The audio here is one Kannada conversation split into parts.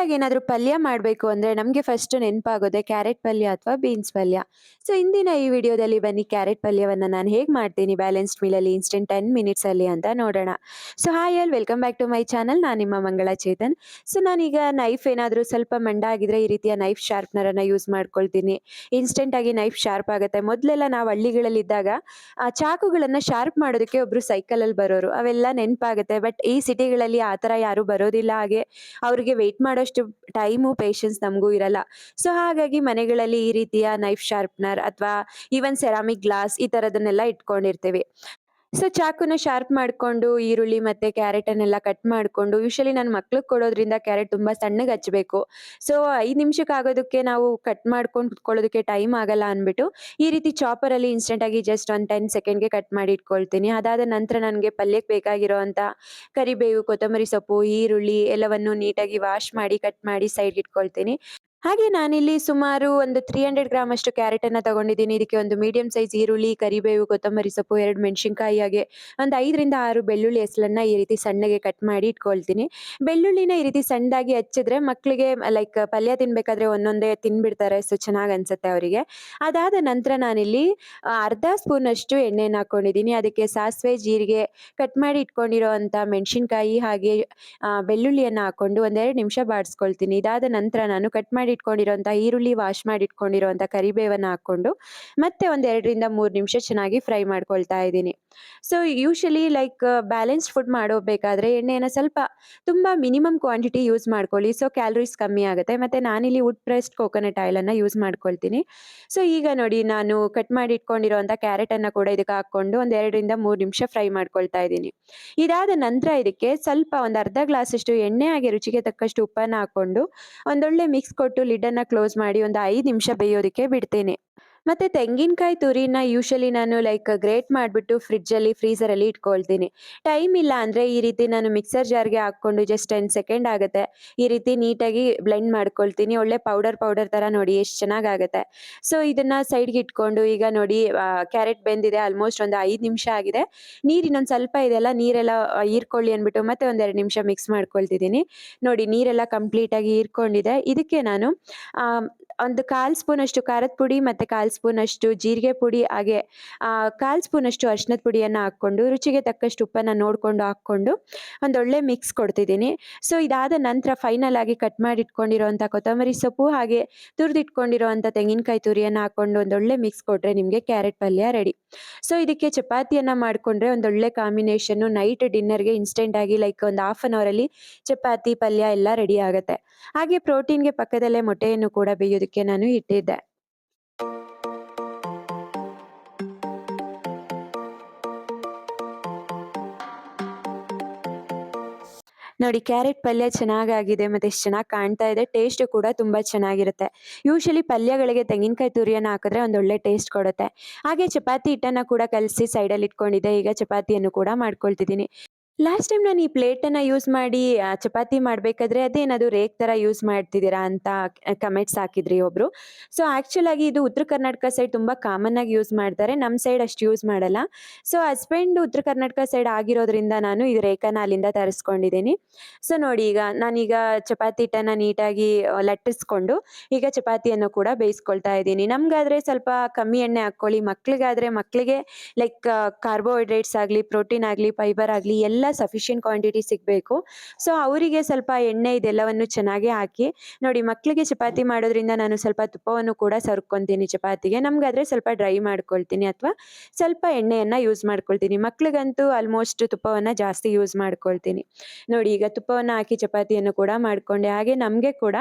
ಆಗಿ ಏನಾದರೂ ಪಲ್ಯ ಮಾಡಬೇಕು ಅಂದರೆ ನಮಗೆ ಫಸ್ಟ್ ನೆನಪಾಗೋದೆ ಕ್ಯಾರೆಟ್ ಪಲ್ಯ ಅಥವಾ ಬೀನ್ಸ್ ಪಲ್ಯ. ಸೊ ಇಂದಿನ ಈ ವಿಡಿಯೋದಲ್ಲಿ ಬನ್ನಿ ಕ್ಯಾರೆಟ್ ಪಲ್ಯವನ್ನು ನಾನು ಹೇಗೆ ಮಾಡ್ತೀನಿ ಬ್ಯಾಲೆನ್ಸ್ಡ್ ಮೀಲಲ್ಲಿ ಇನ್ಸ್ಟೆಂಟ್ ಟೆನ್ ಮಿನಿಟ್ಸಲ್ಲಿ ಅಂತ ನೋಡೋಣ. So hi all welcome back to my channel ನಾನು ನಿಮ್ಮ ಮಂಗಳ ಚೇತನ್. ಸೊ ನಾನೀಗ ನೈಫ್ ಏನಾದರೂ ಸ್ವಲ್ಪ ಮಂಡ ಆಗಿದ್ರೆ ಈ ರೀತಿಯ ನೈಫ್ ಶಾರ್ಪ್ನರನ್ನು ಯೂಸ್ ಮಾಡ್ಕೊಳ್ತೀನಿ. ಇನ್ಸ್ಟೆಂಟಾಗಿ ನೈಫ್ ಶಾರ್ಪ್ ಆಗುತ್ತೆ. ಮೊದಲೆಲ್ಲ ನಾವು ಹಳ್ಳಿಗಳಲ್ಲಿದ್ದಾಗ, ಆ ಚಾಕುಗಳನ್ನು ಶಾರ್ಪ್ ಮಾಡೋದಕ್ಕೆ ಒಬ್ಬರು ಸೈಕಲಲ್ಲಿ ಬರೋರು. ಅವೆಲ್ಲ ನೆನಪಾಗುತ್ತೆ. ಬಟ್ ಈ ಸಿಟಿಗಳಲ್ಲಿ ಆ ಥರ ಯಾರೂ ಬರೋದಿಲ್ಲ. ಹಾಗೆ ಅವರಿಗೆ ವೆಯ್ಟ್ ಮಾಡೋಷ್ಟು ಟೈಮು ಪೇಷನ್ಸ್ ನಮಗೂ ಇರಲ್ಲ. ಸೊ ಹಾಗಾಗಿ ಮನೆಗಳಲ್ಲಿ ಈ ರೀತಿಯ ನೈಫ್ ಶಾರ್ಪ್ನರ್ ಅಥವಾ ಈವನ್ ಸೆರಾಮಿಕ್ ಗ್ಲಾಸ್ ಈ ಥರದನ್ನೆಲ್ಲ ಇಟ್ಕೊಂಡಿರ್ತೀವಿ. ಸೊ ಚಾಕುನ ಶಾರ್ಪ್ ಮಾಡ್ಕೊಂಡು ಈರುಳ್ಳಿ ಮತ್ತೆ ಕ್ಯಾರೆಟ್ ಅನ್ನೆಲ್ಲ ಕಟ್ ಮಾಡ್ಕೊಂಡು ಯೂಶಲಿ ನನ್ನ ಮಕ್ಳಿಗೆ ಕೊಡೋದ್ರಿಂದ ಕ್ಯಾರೆಟ್ ತುಂಬಾ ಸಣ್ಣಗೆ ಹಚ್ಚಬೇಕು ಸೊ ಐದು ನಿಮಿಷಕ್ಕೆ ಆಗೋದಕ್ಕೆ ನಾವು ಕಟ್ ಮಾಡ್ಕೊಂಡು ಕುತ್ಕೊಳ್ಳೋದಕ್ಕೆ ಟೈಮ್ ಆಗಲ್ಲ ಅಂದ್ಬಿಟ್ಟು ಈ ರೀತಿ ಚಾಪರಲ್ಲಿ ಇನ್ಸ್ಟೆಂಟಾಗಿ ಜಸ್ಟ್ ಒಂದು ಟೆನ್ ಸೆಕೆಂಡ್ಗೆ ಕಟ್ ಮಾಡಿ ಇಟ್ಕೊಳ್ತೀನಿ. ಅದಾದ ನಂತರ ನನಗೆ ಪಲ್ಯಕ್ಕೆ ಬೇಕಾಗಿರೋ ಅಂಥ ಕರಿಬೇವು, ಕೊತ್ತಂಬರಿ ಸೊಪ್ಪು, ಈರುಳ್ಳಿ ಎಲ್ಲವನ್ನು ನೀಟಾಗಿ ವಾಶ್ ಮಾಡಿ ಕಟ್ ಮಾಡಿ ಸೈಡ್ ಇಟ್ಕೊಳ್ತೀನಿ. ಹಾಗೆ ನಾನಿಲ್ಲಿ ಸುಮಾರು ಒಂದು ತ್ರೀ ಹಂಡ್ರೆಡ್ ಗ್ರಾಮ್ ಅಷ್ಟು ಕ್ಯಾರೆಟ್ ಅನ್ನ ತಗೊಂಡಿದ್ದೀನಿ. ಇದಕ್ಕೆ ಒಂದು ಮೀಡಿಯಂ ಸೈಜ್ ಈರುಳ್ಳಿ, ಕರಿಬೇವು, ಕೊತ್ತಂಬರಿ ಸೊಪ್ಪು, ಎರಡು ಮೆಣಸಿನ್ಕಾಯಿ, ಹಾಗೆ ಒಂದು ಐದರಿಂದ ಆರು ಬೆಳ್ಳುಳ್ಳಿ ಹೆಸಲನ್ನ ಈ ರೀತಿ ಸಣ್ಣಗೆ ಕಟ್ ಮಾಡಿ ಇಟ್ಕೊಳ್ತೀನಿ. ಬೆಳ್ಳುಳ್ಳಿನ ಈ ರೀತಿ ಸಣ್ಣದಾಗಿ ಹಚ್ಚಿದ್ರೆ ಮಕ್ಕಳಿಗೆ ಲೈಕ್ ಪಲ್ಯ ತಿನ್ಬೇಕಾದ್ರೆ ಒಂದೊಂದೇ ತಿನ್ಬಿಡ್ತಾರೆ. ಸೊ ಚೆನ್ನಾಗಿ ಅನ್ಸುತ್ತೆ ಅವರಿಗೆ. ಅದಾದ ನಂತರ ನಾನಿಲ್ಲಿ ಅರ್ಧ ಸ್ಪೂನ್ ಅಷ್ಟು ಎಣ್ಣೆನ ಹಾಕೊಂಡಿದ್ದೀನಿ. ಅದಕ್ಕೆ ಸಾಸಿವೆ, ಜೀರಿಗೆ ಕಟ್ ಮಾಡಿ ಇಟ್ಕೊಂಡಿರೋ ಅಂತ ಮೆಣಸಿನ್ಕಾಯಿ, ಹಾಗೆ ಬೆಳ್ಳುಳ್ಳಿಯನ್ನ ಹಾಕೊಂಡು ಒಂದೆರಡು ನಿಮಿಷ ಬಾಡಿಸ್ಕೊಳ್ತೀನಿ. ಇದಾದ ನಂತರ ನಾನು ಕಟ್ ಮಾಡಿ ಇಟ್ಕೊಂಡಿರೋಂಥ ಈರುಳ್ಳಿ ವಾಶ್ ಮಾಡಿ ಇಟ್ಕೊಂಡಿರೋಂಥ ಕರಿಬೇವನ್ನ ಹಾಕೊಂಡು ಮತ್ತೆ ಒಂದ್ ಎರಡರಿಂದ ಮೂರು ನಿಮಿಷ ಚೆನ್ನಾಗಿ ಫ್ರೈ ಮಾಡ್ಕೊಳ್ತಾ ಇದ್ದೀನಿ. So usually like balanced food ಮಾಡೋಬೇಕಾದ್ರೆ ಎಣ್ಣೆನ ಸ್ವಲ್ಪ ತುಂಬಾ ಮಿನಿಮಮ್ ಕ್ವಾಂಟಿಟಿ ಯೂಸ್ ಮಾಡ್ಕೊಳ್ಳಿ. ಸೊ ಕ್ಯಾಲರೀಸ್ ಕಮ್ಮಿ ಆಗುತ್ತೆ. ಮತ್ತೆ ನಾನಿಲ್ಲಿ ವುಡ್ ಪ್ರೆಸ್ಡ್ ಕೋಕೋನಟ್ ಅನ್ನ ಯೂಸ್ ಮಾಡ್ಕೊಳ್ತೀನಿ. ಸೊ ಈಗ ನೋಡಿ ನಾನು ಕಟ್ ಮಾಡಿ ಇಟ್ಕೊಂಡಿರೋಂಥ ಕ್ಯಾರೆಟ್ ಅನ್ನ ಕೂಡ ಇದಕ್ಕೆ ಹಾಕೊಂಡು ಒಂದ್ ಎರಡರಿಂದ ಮೂರು ನಿಮಿಷ ಫ್ರೈ ಮಾಡ್ಕೊಳ್ತಾ ಇದ್ದೀನಿ. ಇದಾದ ನಂತರ ಇದಕ್ಕೆ ಸ್ವಲ್ಪ ಒಂದ್ ಅರ್ಧ ಗ್ಲಾಸ್ ಅಷ್ಟು ಎಣ್ಣೆ ಹಾಗೆ ರುಚಿಗೆ ತಕ್ಕಷ್ಟು ಉಪ್ಪನ್ನ ಹಾಕೊಂಡು ಒಂದೊಳ್ಳೆ ಮಿಕ್ಸ್ ಕೊಟ್ಟು ಲಿಡನ್ನ ಕ್ಲೋಸ್ ಮಾಡಿ ಒಂದು ಐದು ನಿಮಿಷ ಬೇಯೋದಕ್ಕೆ ಬಿಡ್ತೇನೆ. ಮತ್ತೆ ತೆಂಗಿನಕಾಯಿ ತುರಿನ ಯೂಶಲಿ ನಾನು ಲೈಕ್ ಗ್ರೇಟ್ ಮಾಡಿಬಿಟ್ಟು ಫ್ರಿಜ್ಜಲ್ಲಿ ಫ್ರೀಸರಲ್ಲಿ ಇಟ್ಕೊಳ್ತೀನಿ. ಟೈಮ್ ಇಲ್ಲ ಅಂದರೆ ಈ ರೀತಿ ನಾನು ಮಿಕ್ಸರ್ ಜಾರ್ಗೆ ಹಾಕ್ಕೊಂಡು ಜಸ್ಟ್ ಟೆನ್ ಸೆಕೆಂಡ್ ಆಗುತ್ತೆ. ಈ ರೀತಿ ನೀಟಾಗಿ ಬ್ಲೆಂಡ್ ಮಾಡ್ಕೊಳ್ತೀನಿ. ಒಳ್ಳೆ ಪೌಡರ್ ಪೌಡರ್ ಥರ ನೋಡಿ ಎಷ್ಟು ಚೆನ್ನಾಗಾಗುತ್ತೆ ಸೊ ಇದನ್ನು ಸೈಡ್ಗೆ ಇಟ್ಕೊಂಡು ಈಗ ನೋಡಿ ಕ್ಯಾರೆಟ್ ಬೆಂದಿದೆ ಆಲ್ಮೋಸ್ಟ್ ಒಂದು ಐದು ನಿಮಿಷ ಆಗಿದೆ. ನೀರು ಇನ್ನೊಂದು ಸ್ವಲ್ಪ ಇದೆಲ್ಲ ನೀರೆಲ್ಲ ಹೀರ್ಕೊಳ್ಳಿ ಅಂದ್ಬಿಟ್ಟು ಮತ್ತೆ ಒಂದೆರಡು ನಿಮಿಷ ಮಿಕ್ಸ್ ಮಾಡ್ಕೊಳ್ತಿದ್ದೀನಿ. ನೋಡಿ, ನೀರೆಲ್ಲ ಕಂಪ್ಲೀಟಾಗಿ ಹೀರ್ಕೊಂಡಿದೆ. ಇದಕ್ಕೆ ನಾನು ಒಂದು ಕಾಲು ಸ್ಪೂನ್ ಅಷ್ಟು ಖಾರದ ಪುಡಿ ಮತ್ತು ಕಾಲು ಸ್ಪೂನ್ ಅಷ್ಟು ಜೀರಿಗೆ ಪುಡಿ, ಹಾಗೆ ಕಾಲು ಸ್ಪೂನ್ ಅಷ್ಟು ಅರಿಶಿನದ ಪುಡಿಯನ್ನು ಹಾಕ್ಕೊಂಡು, ರುಚಿಗೆ ತಕ್ಕಷ್ಟು ಉಪ್ಪನ್ನು ನೋಡಿಕೊಂಡು ಹಾಕ್ಕೊಂಡು ಒಂದೊಳ್ಳೆ ಮಿಕ್ಸ್ ಕೊಡ್ತಿದ್ದೀನಿ. ಸೊ ಇದಾದ ನಂತರ ಫೈನಲ್ ಆಗಿ ಕಟ್ ಮಾಡಿ ಇಟ್ಕೊಂಡಿರೋವಂಥ ಕೊತ್ತಂಬರಿ ಸೊಪ್ಪು, ಹಾಗೆ ತುರಿದಿಟ್ಕೊಂಡಿರೋವಂಥ ತೆಂಗಿನಕಾಯಿ ತುರಿಯನ್ನು ಹಾಕ್ಕೊಂಡು ಒಂದೊಳ್ಳೆ ಮಿಕ್ಸ್ ಕೊಟ್ಟರೆ ನಿಮಗೆ ಕ್ಯಾರೆಟ್ ಪಲ್ಯ ರೆಡಿ ಸೊ ಇದಕ್ಕೆ ಚಪಾತಿಯನ್ನು ಮಾಡಿಕೊಂಡ್ರೆ ಒಂದೊಳ್ಳೆ ಕಾಂಬಿನೇಷನ್ನು ನೈಟ್ ಡಿನ್ನರ್ಗೆ ಇನ್ಸ್ಟೆಂಟಾಗಿ ಲೈಕ್ ಒಂದು ಹಾಫ್ ಆನ್ ಅವರಲ್ಲಿ ಚಪಾತಿ, ಪಲ್ಯ ಎಲ್ಲ ರೆಡಿ ಆಗುತ್ತೆ. ಹಾಗೆ ಪ್ರೋಟೀನ್ಗೆ ಪಕ್ಕದಲ್ಲೇ ಮೊಟ್ಟೆಯನ್ನು ಕೂಡ ಬೇಯೋದಕ್ಕೆ ನಾನು ಇಟ್ಟಿದ್ದೆ. ನೋಡಿ ಕ್ಯಾರೆಟ್ ಪಲ್ಯ ಚೆನ್ನಾಗಾಗಿದೆ, ಮತ್ತೆ ಎಷ್ಟು ಚೆನ್ನಾಗಿ ಕಾಣ್ತಾ ಇದೆ, ಟೇಸ್ಟ್ ಕೂಡ ತುಂಬಾ ಚೆನ್ನಾಗಿರುತ್ತೆ. ಯೂಶಲಿ ಪಲ್ಯಗಳಿಗೆ ತೆಂಗಿನಕಾಯಿ ತುರಿಯನ್ನು ಹಾಕಿದ್ರೆ ಒಂದೊಳ್ಳೆ ಟೇಸ್ಟ್ ಕೊಡುತ್ತೆ. ಹಾಗೆ ಚಪಾತಿ ಹಿಟ್ಟನ್ನು ಕೂಡ ಕಲಸಿ ಸೈಡಲ್ಲಿ ಇಟ್ಕೊಂಡಿದ್ದೆ, ಈಗ ಚಪಾತಿಯನ್ನು ಕೂಡ ಮಾಡ್ಕೊಳ್ತಿದ್ದೀನಿ. ಲಾಸ್ಟ್ ಟೈಮ್ ನಾನು ಈ ಪ್ಲೇಟನ್ನು ಯೂಸ್ ಮಾಡಿ ಚಪಾತಿ ಮಾಡಬೇಕಾದ್ರೆ ಅದೇನದು ರೇಕ್ ಥರ ಯೂಸ್ ಮಾಡ್ತಿದ್ದೀರಾ ಅಂತ ಕಮೆಂಟ್ಸ್ ಹಾಕಿದ್ರಿ ಒಬ್ರು. ಸೊ ಆ್ಯಕ್ಚುಲಾಗಿ ಇದು ಉತ್ತರ ಕರ್ನಾಟಕ ಸೈಡ್ ತುಂಬ ಕಾಮನ್ ಆಗಿ ಯೂಸ್ ಮಾಡ್ತಾರೆ. ನಮ್ಮ ಸೈಡ್ ಅಷ್ಟು ಯೂಸ್ ಮಾಡಲ್ಲ. ಸೊ ಹಸ್ಬೆಂಡ್ ಉತ್ತರ ಕರ್ನಾಟಕ ಸೈಡ್ ಆಗಿರೋದ್ರಿಂದ ನಾನು ಇದು ರೇಖನ ಅಲ್ಲಿಂದ ತರಿಸ್ಕೊಂಡಿದ್ದೀನಿ. ಸೊ ನೋಡಿ ಈಗ ನಾನೀಗ ಚಪಾತಿ ಹಿಟ್ಟನ್ನು ನೀಟಾಗಿ ಲಟ್ಟಿಸ್ಕೊಂಡು ಈಗ ಚಪಾತಿಯನ್ನು ಕೂಡ ಬೇಯಿಸ್ಕೊಳ್ತಾ ಇದ್ದೀನಿ. ನಮ್ಗಾದ್ರೆ ಸ್ವಲ್ಪ ಕಮ್ಮಿ ಎಣ್ಣೆ ಹಾಕ್ಕೊಳ್ಳಿ. ಮಕ್ಳಿಗಾದ್ರೆ ಮಕ್ಕಳಿಗೆ ಲೈಕ್ ಕಾರ್ಬೋಹೈಡ್ರೇಟ್ಸ್ ಆಗಲಿ ಪ್ರೋಟೀನ್ ಆಗಲಿ ಫೈಬರ್ ಆಗಲಿ, ಎಲ್ಲ ಸಫಿಷಿಯೆಂಟ್ ಕ್ವಾಂಟಿಟಿ ಸಿಗಬೇಕು. ಸೊ ಅವರಿಗೆ ಸ್ವಲ್ಪ ಎಣ್ಣೆ ಇದೆಲ್ಲವನ್ನು ಚೆನ್ನಾಗಿ ಹಾಕಿ, ನೋಡಿ ಮಕ್ಕಳಿಗೆ ಚಪಾತಿ ಮಾಡೋದ್ರಿಂದ ನಾನು ಸ್ವಲ್ಪ ತುಪ್ಪವನ್ನು ಕೂಡ ಸರ್ಕೊತೀನಿ ಚಪಾತಿಗೆ. ನಮ್ಗಾದ್ರೆ ಸ್ವಲ್ಪ ಡ್ರೈ ಮಾಡ್ಕೊಳ್ತೀನಿ ಅಥವಾ ಸ್ವಲ್ಪ ಎಣ್ಣೆಯನ್ನು ಯೂಸ್ ಮಾಡ್ಕೊಳ್ತೀನಿ. ಮಕ್ಳಿಗಂತೂ ಆಲ್ಮೋಸ್ಟ್ ತುಪ್ಪವನ್ನು ಜಾಸ್ತಿ ಯೂಸ್ ಮಾಡ್ಕೊಳ್ತೀನಿ. ನೋಡಿ ಈಗ ತುಪ್ಪವನ್ನು ಹಾಕಿ ಚಪಾತಿಯನ್ನು ಕೂಡ ಮಾಡಿಕೊಂಡೆ. ಹಾಗೆ ನಮಗೆ ಕೂಡ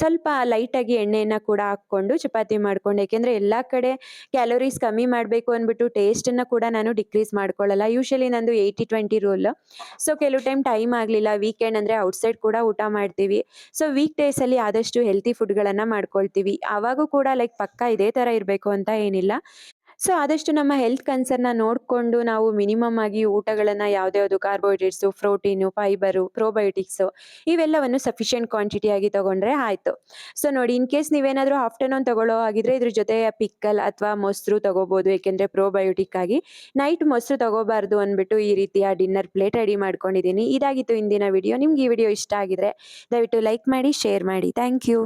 ಸ್ವಲ್ಪ ಲೈಟಾಗಿ ಎಣ್ಣೆಯನ್ನು ಕೂಡ ಹಾಕ್ಕೊಂಡು ಚಪಾತಿ ಮಾಡಿಕೊಂಡೆ. ಏಕೆಂದರೆ ಎಲ್ಲ ಕಡೆ ಕ್ಯಾಲೋರೀಸ್ ಕಮ್ಮಿ ಮಾಡಬೇಕು ಅಂದ್ಬಿಟ್ಟು ಟೇಸ್ಟನ್ನು ಕೂಡ ನಾನು ಡಿಕ್ರೀಸ್ ಮಾಡ್ಕೊಳ್ಳಲ್ಲ. ಯೂಶಲಿ ನಂದು ಏಯ್ಟಿ ಟ್ವೆಂಟಿ ರೂಲ್ ಸೊ ಕೆಲವು ಟೈಮ್ ಟೈಮ್ ಆಗಲಿಲ್ಲ. ವೀಕೆಂಡ್ ಅಂದರೆ ಔಟ್ಸೈಡ್ ಕೂಡ ಊಟ ಮಾಡ್ತೀವಿ. ಸೊ ವೀಕ್ ಡೇಸಲ್ಲಿ ಆದಷ್ಟು ಹೆಲ್ತಿ ಫುಡ್ಗಳನ್ನು ಮಾಡ್ಕೊಳ್ತೀವಿ. ಆವಾಗೂ ಕೂಡ ಲೈಕ್ ಪಕ್ಕ ಇದೇ ಥರ ಇರಬೇಕು ಅಂತ ಏನಿಲ್ಲ. ಸೊ, ಆದಷ್ಟು ನಮ್ಮ ಹೆಲ್ತ್ ಕನ್ಸರ್ನ ನೋಡಿಕೊಂಡು ನಾವು ಮಿನಿಮಮ್ ಆಗಿ ಊಟಗಳನ್ನು ಯಾವ್ದ್ಯಾವುದು ಕಾರ್ಬೋಹೈಡ್ರೇಟ್ಸು ಪ್ರೋಟೀನು ಫೈಬರು ಪ್ರೋಬಯೋಟಿಕ್ಸು ಇವೆಲ್ಲವನ್ನು ಸಫಿಷಿಯೆಂಟ್ ಕ್ವಾಂಟಿಟಿಯಾಗಿ ತೊಗೊಂಡ್ರೆ ಆಯಿತು. ಸೊ ನೋಡಿ ಇನ್ ಕೇಸ್ ನೀವೇನಾದರೂ ಆಫ್ಟರ್ನೂನ್ ತಗೊಳ್ಳೋ ಹಾಗಿದ್ರೆ ಇದ್ರ ಜೊತೆ ಪಿಕ್ಕಲ್ ಅಥವಾ ಮೊಸರು ತಗೋಬೋದು. ಏಕೆಂದರೆ ಪ್ರೋಬಯೋಟಿಕ್ ಆಗಿ ನೈಟ್ ಮೊಸರು ತಗೋಬಾರ್ದು ಅಂದ್ಬಿಟ್ಟು ಈ ರೀತಿಯ ಡಿನ್ನರ್ ಪ್ಲೇಟ್ ರೆಡಿ ಮಾಡ್ಕೊಂಡಿದ್ದೀನಿ. ಇದಾಗಿತ್ತು ಇಂದಿನ ವಿಡಿಯೋ ನಿಮ್ಗೆ ಈ ವಿಡಿಯೋ ಇಷ್ಟ ಆಗಿದ್ರೆ ದಯವಿಟ್ಟು ಲೈಕ್ ಮಾಡಿ ಶೇರ್ ಮಾಡಿ. Thank you